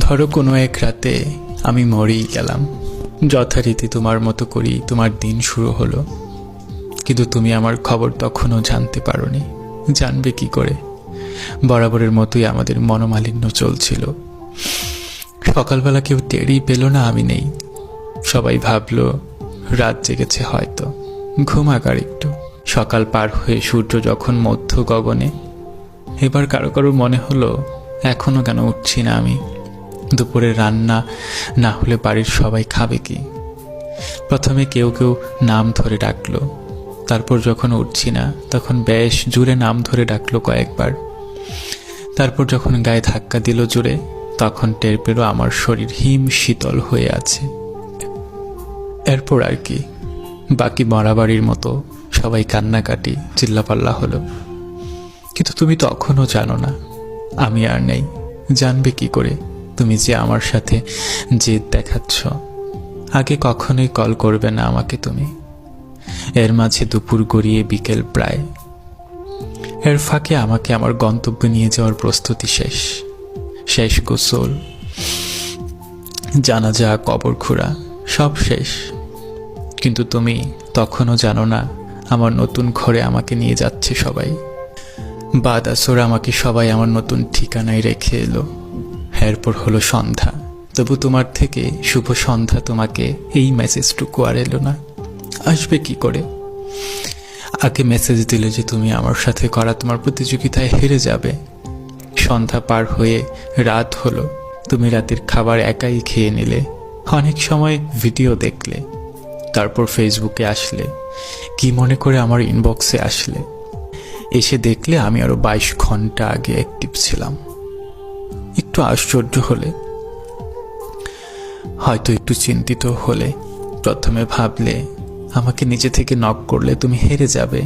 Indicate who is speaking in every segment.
Speaker 1: ধরো কোনো এক রাতে আমি মরেই গেলাম। যথারীতি তোমার মতো করেই তোমার দিন শুরু হলো। কিন্তু তুমি আমার খবর তখনও জানতে পারোনি। জানবে কি করে? বরাবরের মতোই আমাদের মনোমালিন্য চলছিল। সকালবেলা কেউ টেরই পেল না আমি নেই। সবাই ভাবলো, রাত জেগেছে হয়তো। ঘুমাক আর একটু। সকাল পার হয়ে সূর্য যখন মধ্য গগনে, এবার কারও কারও মনে হলো, এখনও কেন উঠছি না আমি? দুপুরে রান্না না হলে বাড়ির সবাই খাবে কি? প্রথমে কেউ কেউ নাম ধরে ডাকলো। তারপর যখন উঠছি না, তখন বেশ জুড়ে নাম ধরে ডাকলো কয়েকবার। তারপর যখন গায়ে ধাক্কা দিল জুড়ে তখন টের পেল আমার শরীর হিম শীতল হয়ে আছে। এরপর আর কি। বাকি মরাবাড়ির মতো সবাই কান্নাকাটি চিল্লাপাল্লা হলো। কিন্তু তুমি তখনও জানো না। আমি আর নেই। জানবে কি করে? তুমি যে আমার সাথে জেদ দেখাচ্ছ, আগে কখনোই কল করবে না আমাকে তুমি। এর মাঝে দুপুর গড়িয়ে বিকেল প্রায়। এর ফাঁকে আমাকে আমার গন্তব্যে নিয়ে যাওয়ার প্রস্তুতি শেষ। শেষ গোসল, জানাজা কবর খুঁড়া সব শেষ। কিন্তু তুমি তখনও জানো না, আমার নতুন ঘরে আমাকে নিয়ে যাচ্ছে সবাই। বাদ আসর আমাকে সবাই আমার নতুন ঠিকানায় রেখে এলো। এরপর হলো সন্ধ্যা। তবু তোমার থেকে শুভ সন্ধ্যা তোমাকে এই মেসেজটুকু আর এলো না। আসবে কি করে? আগে মেসেজ দিলে যে তুমি আমার সাথে করা তোমার প্রতিযোগিতায় হেরে যাবে। সন্ধ্যা পার হয়ে রাত হলো। তুমি রাতের খাবার একাই খেয়ে নিলে। অনেক সময় ভিডিও দেখলে। তারপর ফেসবুকে আসলে। কি মনে করে আমার ইনবক্সে আসলে। এসে দেখলে আমি আরও বাইশ ঘণ্টা আগে অ্যাক্টিভ ছিলাম। একটু আশ্চর্য হলে। হয়তো একটু চিন্তিত হলে প্রথমে ভাবলে, আমাকে নিজে থেকে নক করলে তুমি হেরে যাবে।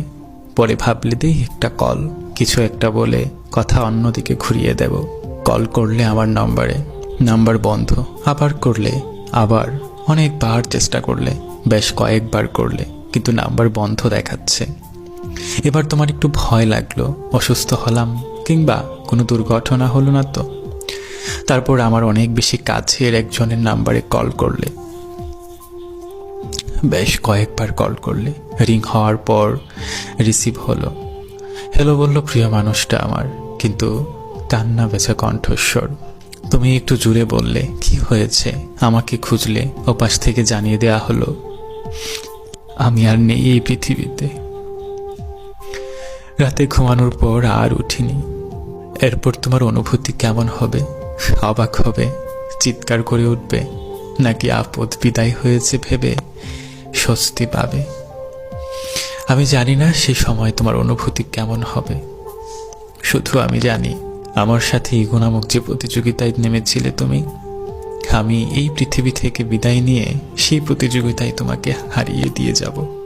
Speaker 1: পরে ভাবলে, দেই, একটা কল কিছু একটা বলে কথা অন্যদিকে ঘুরিয়ে দেব। কল করলে আমার নম্বরে, নাম্বার বন্ধ। আবার করলে, আবার অনেকবার চেষ্টা করলে, বেশ কয়েকবার করলে, কিন্তু নাম্বার বন্ধ দেখাচ্ছে। এবার তোমার একটু ভয় লাগল, অসুস্থ হলাম, কিংবা কোনো দুর্ঘটনা হলো না তো? তারপর আমার অনেক বেশি কাছের একজনের নাম্বারে কল করলে। বেশ কয়েকবার কল করলে। রিং হওয়ার পর রিসিভ হলো। হ্যালো বলল, প্রিয় মানুষটা আমার, কিন্তু কান্না বেচা কণ্ঠস্বর। তুমি একটু জুড়ে বললে, কি হয়েছে? আমাকে খুঁজলে ওপাশ থেকে জানিয়ে দেয়া হলো, আমি আর নেই এই পৃথিবীতে। রাতে ঘুমানোর পর আর উঠিনি। এরপর তোমার অনুভূতি কেমন হবে? অবাক হবে, চিৎকার করে উঠবে, নাকি আপদ বিদায় হয়েছে ভেবে স্বস্তি পাবে? আমি জানি না সে সময় তোমার অনুভূতি কেমন হবে। শুধু আমি জানি, আমার সাথে ইগো নামক যে প্রতিযোগিতায় নেমেছিলে তুমি, আমি এই পৃথিবী থেকে বিদায় নিয়ে সেই প্রতিযোগিতায় তোমাকে হারিয়ে দিয়ে যাব।